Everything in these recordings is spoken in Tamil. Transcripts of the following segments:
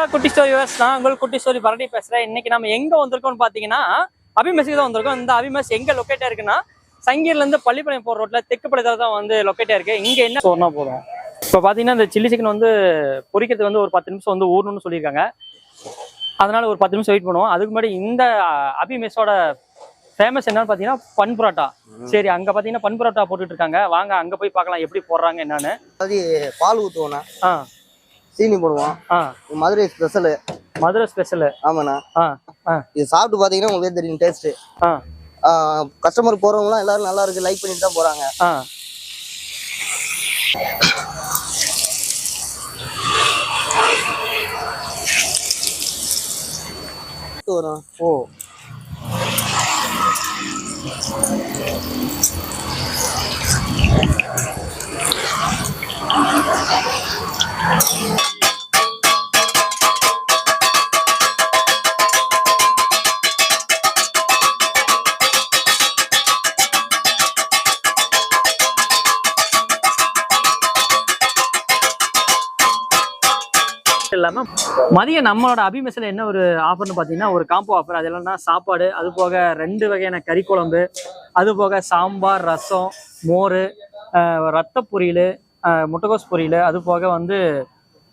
ஹலோ குட்டி ஸ்டோரி யூஸ் நான் உங்கள் குட்டி ஸ்டோரி பரடி பேசுறேன். இன்னைக்கு நம்ம எங்க வந்திருக்கோம்னு பாத்தீங்கன்னா அபிமெஸ்க்கு தான் வந்திருக்கோம். இந்த அபிமெஸ் எங்க லொக்கேட்டா இருக்குன்னா சங்கீர்ல இருந்து பள்ளிப்பாளையம் போற ரோட்ல தெற்கு பள்ளத்துல தான் வந்து லொக்கேட்டா இருக்கு. இங்க என்ன சொன்னா போதும் இப்போ பாத்தீங்கன்னா இந்த சில்லி சிக்கன் வந்து பொரிக்கிறது வந்து ஒரு பத்து நிமிஷம் வந்து ஊறணும்னு சொல்லியிருக்காங்க. அதனால ஒரு பத்து நிமிஷம் வெயிட் பண்ணுவோம். அதுக்கு முன்னாடி இந்த அபிமெஸோட ஃபேமஸ் என்னன்னு பாத்தீங்கன்னா பன் புரோட்டா. சரி அங்க பாத்தீங்கன்னா பன் புரோட்டா போட்டுட்டு இருக்காங்க. வாங்க அங்க போய் பார்க்கலாம் எப்படி போடுறாங்க என்னன்னு. அது பால் ஊற்றுவோண்ணா ஆ. சீனி போடுவோம். மதுரை ஸ்பெஷலு மதுரை ஸ்பெஷல் ஆமாண்ணா. இது சாப்பிட்டு பார்த்தீங்கன்னா உங்களுக்கு தெரியும் டேஸ்ட்டு கஸ்டமர் போகிறவங்களாம் எல்லாரும் நல்லா இருக்கு. லைக் பண்ணிட்டு தான் போகிறாங்க வரும் ஓ. இல்லாமல் மதியம் நம்மளோட அபிமெஸ்ல என்ன ஒரு ஆஃபர்னு பார்த்தீங்கன்னா ஒரு காம்போ ஆஃபர் அது இல்லைன்னா சாப்பாடு அது போக ரெண்டு வகையான கறி குழம்பு அது போக சாம்பார் ரசம் மோர் ரத்த பொரியல் முட்டைகோஸ் பொரியல் அது போக வந்து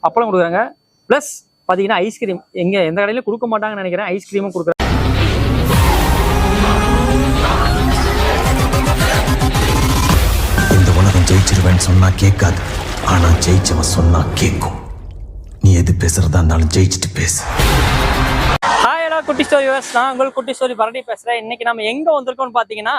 அப்பளம் கொடுக்குறாங்க. ப்ளஸ் பார்த்தீங்கன்னா ஐஸ்கிரீம் எங்கே எந்த கடையிலும் கொடுக்க மாட்டாங்கன்னு நினைக்கிறேன். ஐஸ்கிரீமும் கொடுக்குறாங்க இந்த உலகம் ஜெயிச்சிருவேன்னு சொன்னா கேட்காது. ஆனா ஜெயிச்சவன் சொன்னா கேட்கும். நீ எது பேசுறதா இருந்தாலும் ஜெயிச்சுட்டு பேசு. ஹாய் குட்டி ஸ்டோரி யூஸ் நான் உங்கள் குட்டி ஸ்டோரி பரணி பேசுறேன். இன்னைக்கு நம்ம எங்க வந்திருக்கோம்னு பாத்தீங்கன்னா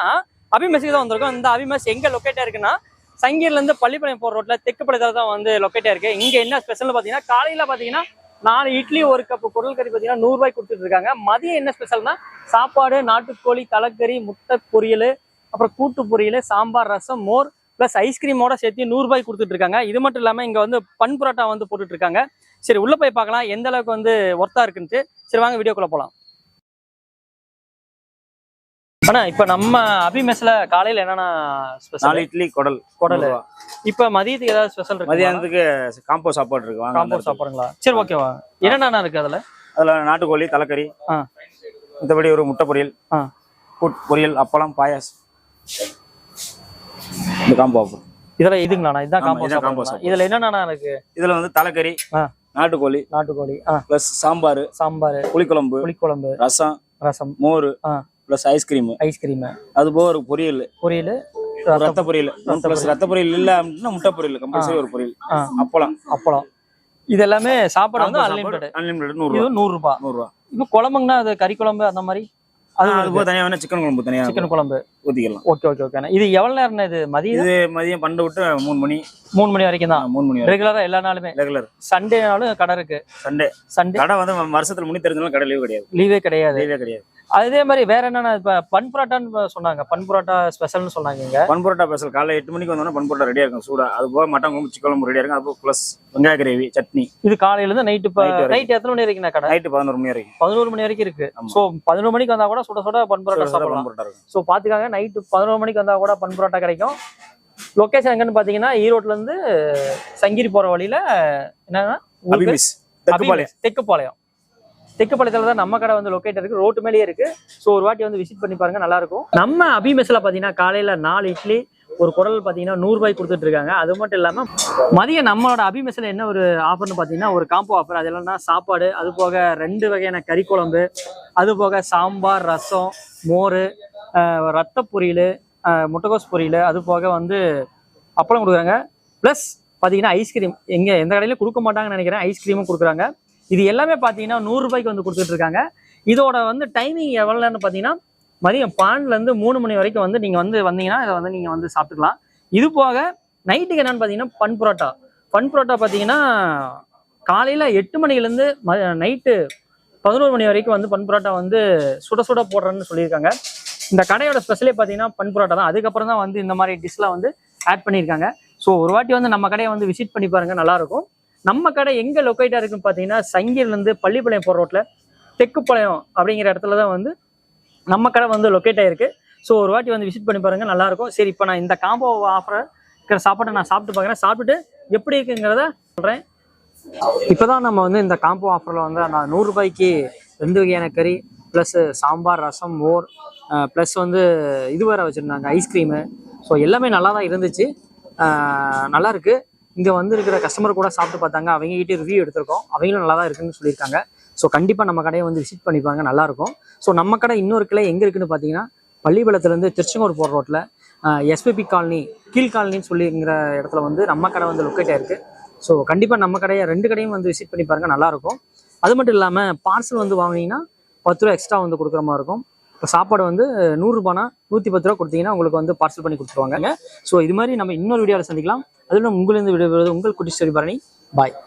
அபிமெஸ்க்கு தான் வந்திருக்கோம். இந்த அபிமெஸ் எங்க லொக்கேட்டா இருக்குன்னா சங்கீர்ல இருந்து பள்ளிப்பாளையம் போற ரோட்ல தெற்கு பள்ளத்துல தான் வந்து லொக்கேட்டா இருக்கு. இங்க என்ன ஸ்பெஷல்னு பாத்தீங்கன்னா காலையில பாத்தீங்கன்னா நாலு இட்லி ஒரு கப் குடல் கறி பாத்தீங்கன்னா நூறு ரூபாய் கொடுத்துட்டு இருக்காங்க. மதியம் என்ன ஸ்பெஷல்னா சாப்பாடு நாட்டுக்கோழி தலைக்கறி முட்டை பொரியல் அப்புறம் கூட்டு பொரியல் சாம்பார் ரசம் மோர் ப்ளஸ் ஐஸ்கிரீமோட சேர்த்து நூறு ரூபாய் கொடுத்துட்டு இருக்காங்க. இது மட்டும் இல்லாம இங்க வந்து பன் புரோட்டா வந்து போட்டுட்டு இருக்காங்க. சரி உள்ள போய் பார்க்கலாம். எந்த அளவுக்கு வந்து ஒர்த்தா இருக்குன்ட்டு. சரி வாங்க வீடியோக்குள்ள போலாம். அண்ணா இப்ப நம்ம அபிமெஸ்ல காலையில என்னன்னா நாலு இட்லி குடல். குடல். இப்ப மதியத்துக்கு ஏதாவது ஸ்பெஷல் இருக்கு மதியானத்துக்கு காம்போ சாப்பாடு இருக்கு. காம்போ சாப்பிடுங்களா? சரி ஓகேவா என்னென்ன இருக்கு அதுல? அதுல நாட்டுக்கோழி தலைக்கறி ஆ. மற்றபடி ஒரு முட்டை பொரியல் பொரியல் அப்பளம் பாயாஸ் இந்த காம்போ ஆஃபர் இதுல இதுங்களாண்ணா? இதுதான் காம்போ சாப்பாடு. இதுல என்னென்ன இருக்கு? இதுல வந்து தலைக்கறி நாட்டுக்கோழி நாட்டுக்கோழி ப்ளஸ் சாம்பார் சாம்பார் புளிக்குழம்பு புளிக்குழம்பு ரசம் ரசம் மோர் plus ice cream ice cream அது போக ஒரு பொரியல். பொரியல் ரத்த பொரியல். ப்ளஸ் ரத்த பொரியல் இல்ல அப்படின்னா முட்டை பொரியல் கம்பல்சரி ஒரு பொரியல். அப்பளம். அப்பளம். இது எல்லாமே சாப்பாடு வந்து அன்லிமிட்டட் அன்லிமிட்டட் நூறு நூறு ரூபாய் நூறு ரூபா இப்போ குழம்புங்கன்னா அது கறி குழம்பு அந்த மாதிரி? அது அது அது. போக தனியா வேணா சிக்கன் குழம்பு தனியா சிக்கன் குழம்பு. ஊத்திக்கலாம். Okay okay okay. இது எவ்வளவு நேரம் இது? மதியம்? இது மதியம் பன்னெண்டு விட்டு மூணு மணி. மூணு மணி வரைக்கும் தான்? மூணு மணி வரை ரெகுலரா எல்லா நாளுமே? ரெகுலர் சண்டேனாலும் கடை இருக்கு. சண்டே சண்டே கடை வந்து வருஷத்துல முன்னி தெரிஞ்சாலும் கடை லீவு கிடையாது. லீவே கிடையாது. லீவே கிடையாது. அதே மாதிரி வேற என்னன்னா இப்ப பன் புரோட்டான்னு சொன்னாங்க. பன் புரோட்டா ஸ்பெஷல்னு சொன்னாங்க பன் பரோட்டா ஸ்பெஷல் காலைல எட்டு மணிக்கு வந்தோம்னா பன் பரோட்டா ரெடியா இருக்கும் சூடா. அது போக மட்டன் குழம்பு சிக்கன் குழம்பு ரெடியா இருக்கும். அது போக ப்ளஸ் வெங்காய கிரேவி சட்னி. இது காலையில இருந்து நைட்டு. நைட் எத்தனை மணி வரைக்கும் கடை? நைட்டு பதினோரு மணி வரைக்கும். பதினோரு மணி வரைக்கும் இருக்கு. சோ பதினோரு மணிக்கு வந்தா கூட சுட சுட பன் புரோட்டா சாப்பிடலாம். ஸோ பார்த்துக்காங்க நைட்டு பதினோரு மணிக்கு வந்தால் கூட பன் புரோட்டா கிடைக்கும். லொக்கேஷன் எங்கன்னு பார்த்தீங்கன்னா ஈரோட்ல இருந்து சங்கிரி போகிற வழியில என்னன்னா தெக்குப்பாளையம். தெக்குப்பாளையத்தில் தான் நம்ம கடை வந்து லொக்கேட் இருக்கு. ரோட்டு மேலேயே இருக்கு. ஸோ ஒரு வாட்டி வந்து விசிட் பண்ணி பாருங்க நல்லா இருக்கும். நம்ம அபிமெஸ்ல பார்த்தீங்கன்னா காலையில நாலு இட்லி ஒரு குடல் பார்த்தீங்கன்னா நூறுரூபாய் கொடுத்துட்டு இருக்காங்க. அது மட்டும் இல்லாமல் மதியம் நம்மளோட அபிமெஸ்ல என்ன ஒரு ஆஃபர்னு பார்த்தீங்கன்னா ஒரு காம்போ ஆஃபர் அது இல்லைன்னா சாப்பாடு அது போக ரெண்டு வகையான கறி குழம்பு அது போக சாம்பார் ரசம் மோர் ரத்த பொரியல் முட்டைகோஸ் பொரியல் அது போக வந்து அப்பளம் கொடுக்குறாங்க. ப்ளஸ் பார்த்தீங்கன்னா ஐஸ்கிரீம் எங்கே எந்த கடையிலும் கொடுக்க மாட்டாங்கன்னு நினைக்கிறேன். ஐஸ்கிரீமும் கொடுக்குறாங்க. இது எல்லாமே பார்த்தீங்கன்னா நூறுரூபாய்க்கு வந்து கொடுத்துட்டு இருக்காங்க. இதோட வந்து டைமிங் எவ்வளோன்னு பார்த்தீங்கன்னா மதியம் பன்னெண்டுலேருந்து மூணு மணி வரைக்கும் வந்து நீங்கள் வந்து வந்தீங்கன்னா இதை வந்து நீங்கள் வந்து சாப்பிட்டுக்கலாம். இது போக நைட்டுக்கு என்னன்னு பார்த்தீங்கன்னா பன் புரோட்டா. பன் புரோட்டா பார்த்தீங்கன்னா காலையில் எட்டு மணிலேருந்து ம நைட்டு பதினோரு மணி வரைக்கும் வந்து பன் புரோட்டா வந்து சுட சுட போடுறேன்னு சொல்லியிருக்காங்க. இந்த கடையோட ஸ்பெஷலே பார்த்தீங்கன்னா பன் புரோட்டா தான். அதுக்கப்புறம் தான் வந்து இந்த மாதிரி டிஷ்லாம் வந்து ஆட் பண்ணியிருக்காங்க. ஸோ ஒரு வாட்டி வந்து நம்ம கடையை வந்து விசிட் பண்ணி பாருங்கள் நல்லாயிருக்கும் நம்ம கடை எங்கே லொக்கேட்டாக இருக்குன்னு பார்த்தீங்கன்னா சங்கீர்லேருந்து பள்ளிப்பாளையம் போகிற ரோட்டில் தெக்குப்பாளையம் அப்படிங்கிற இடத்துல தான் வந்து நம்ம கடை வந்து லொக்கேட் ஆயிருக்கு. ஸோ ஒரு வாட்டி வந்து விசிட் பண்ணி பாருங்க நல்லா இருக்கும். சரி இப்போ நான் இந்த காம்போ ஆஃபர் இருக்கிற சாப்பாட்டை நான் சாப்பிட்டு பார்க்குறேன் சாப்பிட்டுட்டு எப்படி இருக்குங்கிறத சொல்கிறேன் இப்போதான் நம்ம வந்து இந்த காம்போ ஆஃபரில் வந்து நான் நூறுரூபாய்க்கு ரெண்டு வகையான கறி ப்ளஸ் சாம்பார் ரசம் மோர் ப்ளஸ் வந்து இது வேற வச்சுருந்தாங்க ஐஸ்கிரீமு ஸோ எல்லாமே நல்லா தான் இருந்துச்சு. நல்லா இருக்கு. இங்கே வந்து இருக்கிற கஸ்டமர் கூட சாப்பிட்டு பார்த்தாங்க. அவங்க கிட்டே ரிவ்யூ எடுத்திருக்கோம். அவங்களும் நல்லா தான் இருக்குன்னு சொல்லியிருக்காங்க. ஸோ கண்டிப்பாக நம்ம கடையை வந்து விசிட் பண்ணிப்பாங்க நல்லா இருக்கும் ஸோ நம்ம கடை இன்னொரு கிளை எங்கே இருக்குன்னு பார்த்தீங்கன்னா பள்ளிப்பாளையத்துலேருந்து திருச்செங்கோடு போகிற ரோட்டில் எஸ்பிபி காலனி கீழ் காலனின்னு சொல்லிங்கிற இடத்துல வந்து நம்ம கடை வந்து லொக்கேட் ஆயிருக்கு. ஸோ கண்டிப்பாக நம்ம கடையை ரெண்டு கடையும் வந்து விசிட் பண்ணி பாருங்க நல்லாயிருக்கும். அது மட்டும் இல்லாமல் பார்சல் வந்து வாங்கினீங்கன்னா பத்து ரூபா எக்ஸ்ட்ரா வந்து கொடுக்குற மாதிரி இருக்கும். இப்போ சாப்பாடு வந்து நூறுரூபானா நூற்றி பத்து ரூபா கொடுத்தீங்கன்னா உங்களுக்கு வந்து பார்சல் பண்ணி கொடுத்துருவாங்க. ஸோ இது மாதிரி நம்ம இன்னொரு வீடியோவில் சந்திக்கலாம். அதில் உங்களிருந்து விடுவது உங்கள் குட்டி ஸ்டோரி பரணி. பாய்